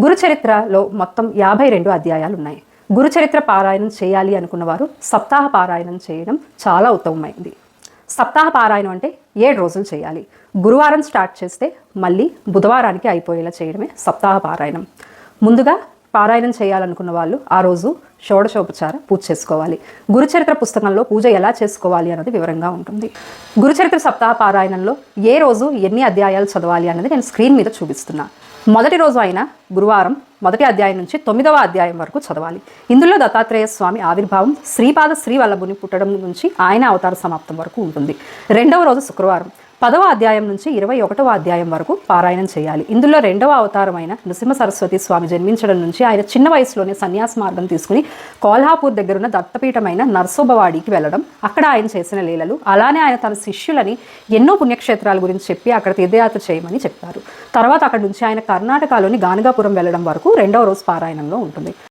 గురుచరిత్రలో మొత్తం యాభై రెండు అధ్యాయాలు ఉన్నాయి గురుచరిత్ర పారాయణం చేయాలి అనుకున్నవారు సప్తాహ పారాయణం చేయడం చాలా ఉత్తమమైంది. సప్తాహ పారాయణం అంటే ఏడు రోజులు చేయాలి. గురువారం స్టార్ట్ చేస్తే మళ్ళీ బుధవారానికి అయిపోయేలా చేయడమే సప్తాహ పారాయణం. ముందుగా పారాయణం చేయాలనుకున్న వాళ్ళు ఆ రోజు షోడశోపచార పూజ చేసుకోవాలి. గురుచరిత్ర పుస్తకంలో పూజ ఎలా చేసుకోవాలి అన్నది వివరంగా ఉంటుంది. గురుచరిత్ర సప్తాహ పారాయణంలో ఏ రోజు ఎన్ని అధ్యాయాలు చదవాలి అన్నది నేను స్క్రీన్ మీద చూపిస్తున్నా. మొదటి రోజు అయిన గురువారం మొదటి అధ్యాయం నుంచి తొమ్మిదవ అధ్యాయం వరకు చదవాలి. ఇందులో దత్తాత్రేయ స్వామి ఆవిర్భావం శ్రీపాద శ్రీవల్లభుని పుట్టడం నుంచి ఆయన అవతార సమాప్తం వరకు ఉంటుంది. రెండవ రోజు శుక్రవారం. పదవ అధ్యాయం నుంచి ఇరవై ఒకటవ అధ్యాయం వరకు పారాయణం చేయాలి. ఇందులో రెండవ అవతారమైన నృసింహ సరస్వతి స్వామి జన్మించడం నుంచి ఆయన చిన్న వయసులోనే సన్యాస మార్గం తీసుకుని కోల్హాపూర్ దగ్గరున్న దత్తపీఠమైన నర్సోబవాడికి వెళ్ళడం అక్కడ ఆయన చేసిన లీలలు అలానే ఆయన తన శిష్యులని ఎన్నో పుణ్యక్షేత్రాల గురించి చెప్పి అక్కడ తీర్థయాత్ర చేయమని చెప్పారు. తర్వాత అక్కడ నుంచి ఆయన కర్ణాటకలోని గానగాపురం వెళ్ళడం వరకు రెండవ రోజు పారాయణంలో ఉంటుంది.